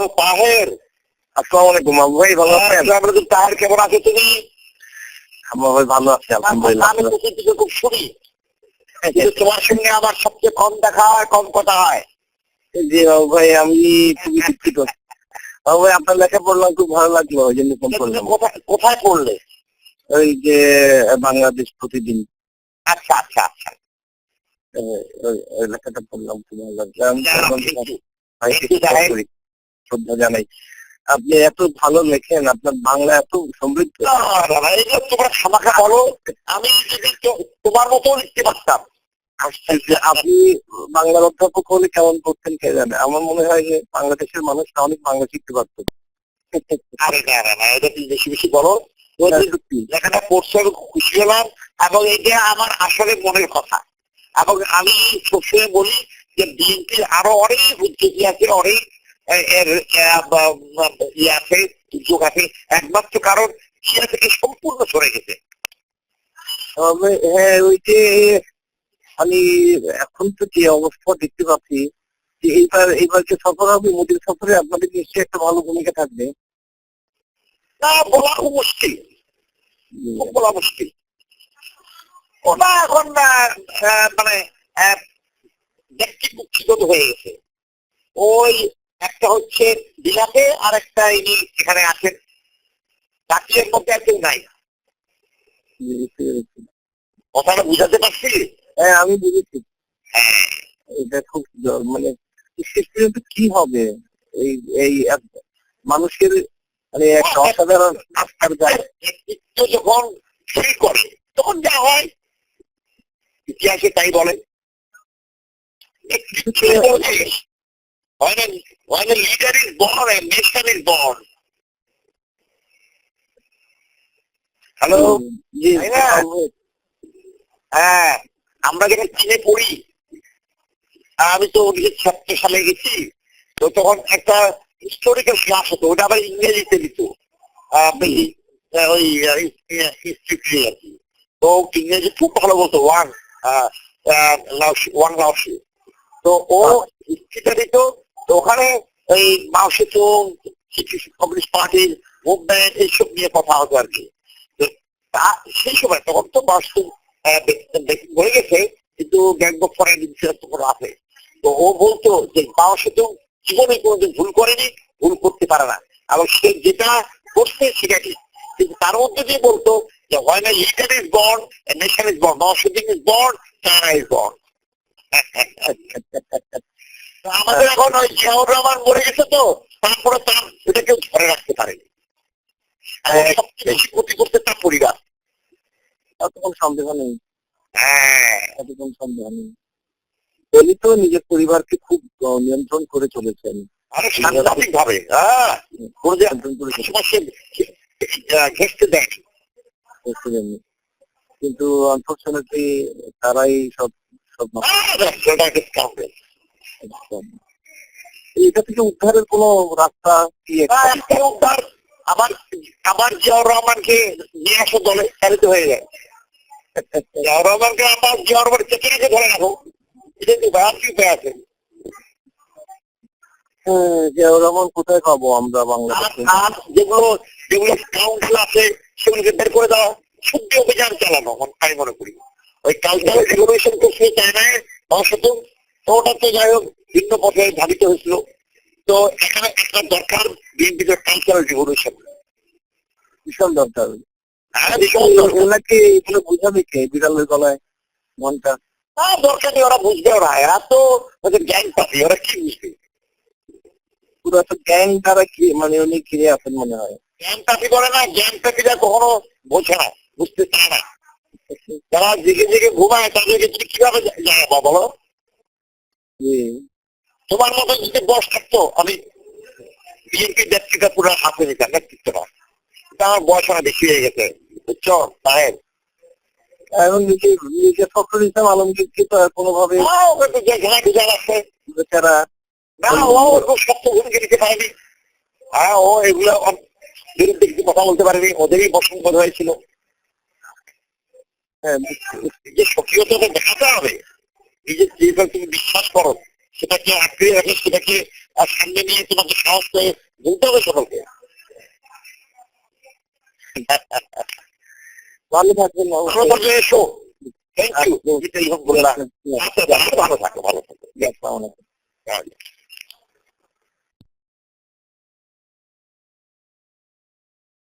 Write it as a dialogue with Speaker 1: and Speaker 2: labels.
Speaker 1: তো তাহের
Speaker 2: আসসালামু আলাইকুম আবু ভাই ভালো আছেন?
Speaker 1: আমাদের তাহের কেমন আছে তুমি?
Speaker 2: আমার ভাই ভালো আছি আলহামদুলিল্লাহ।
Speaker 1: আমি তো কিন্তু খুব শুনি। তোমার সঙ্গে আমার সবচেয়ে কম দেখা হয় কম কথা হয়।
Speaker 2: জি বাবু ভাই আমি খুবই দুঃখিত। বাবু ভাই আপনার লেখা পড়লাম খুব ভালো লাগল ওই জন্য ফোন করলাম।
Speaker 1: কোথায় পড়লে?
Speaker 2: ওই যে বাংলাদেশ প্রতিদিন।
Speaker 1: আচ্ছা আচ্ছা আচ্ছা।
Speaker 2: ওই- ওই লেখাটা পড়লাম খুব ভালো লাগল। শ্রদ্ধা জানাই। আপনি এত ভালো লেখেন আপনার বাংলা এত সমৃদ্ধ।
Speaker 1: না, না, না, এইগুলো তোমরা খামাখা বলো আমি যদি তোমার মতো লিখতে পারতাম।
Speaker 2: যে আপনি বাংলার অধ্যাপক হলে কেমন করতেন কে জানে? আমার মনে হয় যে বাংলাদেশের মানুষ অনেক বাংলা শিখতে পারত।
Speaker 1: আরে না না না এটা তুমি বেশি বেশি বলো। লেখাটা পড়ছে আমি খুশি হলাম এবং এটা আমার আসলে মনের কথা। এবং আমি সবসময় বলি যে বিএনপির আরও অনেক উদ্যোগী আছে অনেক এ- এর আহ, বা- বা- ইয়ে আছে একমাত্র কারণ সেটা থেকে সম্পূর্ণ সরে গেছে।
Speaker 2: হ্যাঁ ওই যে মানে এখন তো যে অবস্থা দেখতে পাচ্ছি যে এইবার এইবার যে সফর হবে মোদীর সফরে আপনাদের নিশ্চয়ই একটা ভালো ভূমিকা থাকবে।
Speaker 1: না বলা খুব মুশকিল। খুব বলা মুশকিল। ওটা এখন মানে ব্যক্তি হয়ে গেছে। ওই একটা হচ্ছে বিলাতে আর একটা ইনি এখানে আছেন। চাকরির মধ্যে আর কেউ নাই। কথাটা বুঝাতে পারছি?
Speaker 2: হ্যাঁ আমি বুঝেছি।
Speaker 1: হ্যাঁ।
Speaker 2: এটা খুব মানে শেষ পর্যন্ত কি হবে? এই এই মানুষের মানে একটা অসাধারণ আস্থার
Speaker 1: নেতৃত্ব যখন ফিল করে তখন যা হয় ইতিহাসে তাই বলে। বলছে, হয় না হয় না leader is born nation is born hello? হ্যাঁ আমরা যখন চীনে পড়ি। আমি তো উনিশশো ছিয়াত্তর সালে গেছি। তো তখন একটা হিস্টোরিক্যাল ক্লাস হতো ওটা আবার ইংরেজিতে দিত। আহ, ওই হিস্ট্রি আর কি। তো ইংরেজি খুব ভালো বলতো ওয়ান ওয়ান লাউসি। তো ও হিস্ট্রিটা দিত তো ওখানে এই মাউসে তো কমিউনিস্ট পার্টির মুভমেন্ট এইসব নিয়ে কথা হতো আর কি। তা- সেই সময় তখন তো বাস্তব হয়ে গেছে, কিন্তু ব্যাংক অফ ফরেন তখন আছে। তো ও বলতো যে মাও সেতু জীবনে কোনোদিন ভুল করেনি, ভুল করতে পারে না। এবং সে যেটা করছে সেটা ঠিক কিন্তু তার মধ্যে দিয়ে বলতো যে হয় না leader is born nation is born Nausuddin is born China is born এখন ওই জিয়াউর রহমান মরে গেছে তো তারপরে তার এটা কেউ ধরে রাখতে পারেনি। সবচেয়ে বেশি ক্ষতি করতে তার পরিবার।
Speaker 2: সন্দেহ নেই।
Speaker 1: হ্যাঁ।
Speaker 2: সন্দেহ নেই। তো নিজের পরিবারকে খুব নিয়ন্ত্রণ করে চলেছেন।
Speaker 1: সাংঘাতিক ভাবে হ্যাঁ। দেয়নি।
Speaker 2: কিন্তু আনফর্চুনেটলি তারাই সব সব এটা থেকে উদ্ধারের কোনো রাস্তা? কি
Speaker 1: উদ্ধার। আমার আমার জিয়াউর রহমানকে নিয়ে আসো দলে চালিত হয়ে যায়। জিয়াউর রহমানকে আমার জিয়াউর রহমান চেকে রেখে ধরে রাখো। এটা কি ভাব কি উপায় আছে?
Speaker 2: হ্যাঁ, জিয়াউর রহমান কোথায় পাবো আমরা বাংলাদেশে?
Speaker 1: আর যেগুলো যেগুলো কাউন্সিল আছে সেগুলোকে বের করে দেওয়া শুদ্ধি অভিযান চালানো আমি মনে করি। ওই কালচারাল রেগুলেশন চায় না অবশ্য তো ওটা তো যাই হোক ভিন্ন পথে ধাবিত হয়েছিল। তো এখানে একটা দরকার বিএনপির কালচারাল রেগুলেশন
Speaker 2: ভীষণ দরকার।
Speaker 1: হ্যাঁ ভীষণ
Speaker 2: ওনাকে এগুলো বুঝাবে কে বিড়ালের গলায়
Speaker 1: হ্যাঁ দরকার নেই ওরা বুঝবে ওরা। এরা তো ওদের জ্ঞান ওরা কি বুঝবে?
Speaker 2: পুরো একটা গ্যাং দ্বারা কি মানে উনি আছেন মনে হয়?
Speaker 1: জ্ঞান করে না জ্ঞান পাতিরা কখনো বোঝে না বুঝতে চায় না। যারা জেগে জেগে ঘুমায় তাদেরকে তুমি কীভাবে বলো? তোমার মতো যদি বস থাকতো আমি বিএনপির নেতৃত্ব পুরো হাতে নিতাম নেতৃত্বটা আমার বয়স অনেক বেশি হয়ে গেছে। বুঝছ? সাহেব
Speaker 2: এখন নিজে নিজে ফখরুল ইসলাম আলমগীরকে তো কোনোভাবে
Speaker 1: হ্যাঁ, আছে।
Speaker 2: বেচারা
Speaker 1: না ও শক্ত ভূমিকা নিতে পারেনি। হ্যাঁ ও এগুলো বিরুদ্ধে কিছু কথা বলতে পারেনি। ওদেরই বসন্ত হয়েছিল।
Speaker 2: হ্যাঁ,
Speaker 1: যে সক্রিয়তা দেখাতে হবে। নিজের যেটা তুমি বিশ্বাস করো। সেটাকে আঁকড়ে রাখে সেটাকে সামনে নিয়ে তোমাকে সাহস করে বলতে হবে সকলকে
Speaker 2: ভালো থাকবেন
Speaker 1: এসো। থ্যাংক ইউ না আচ্ছা, ভালো থাকো ভালো থাকো।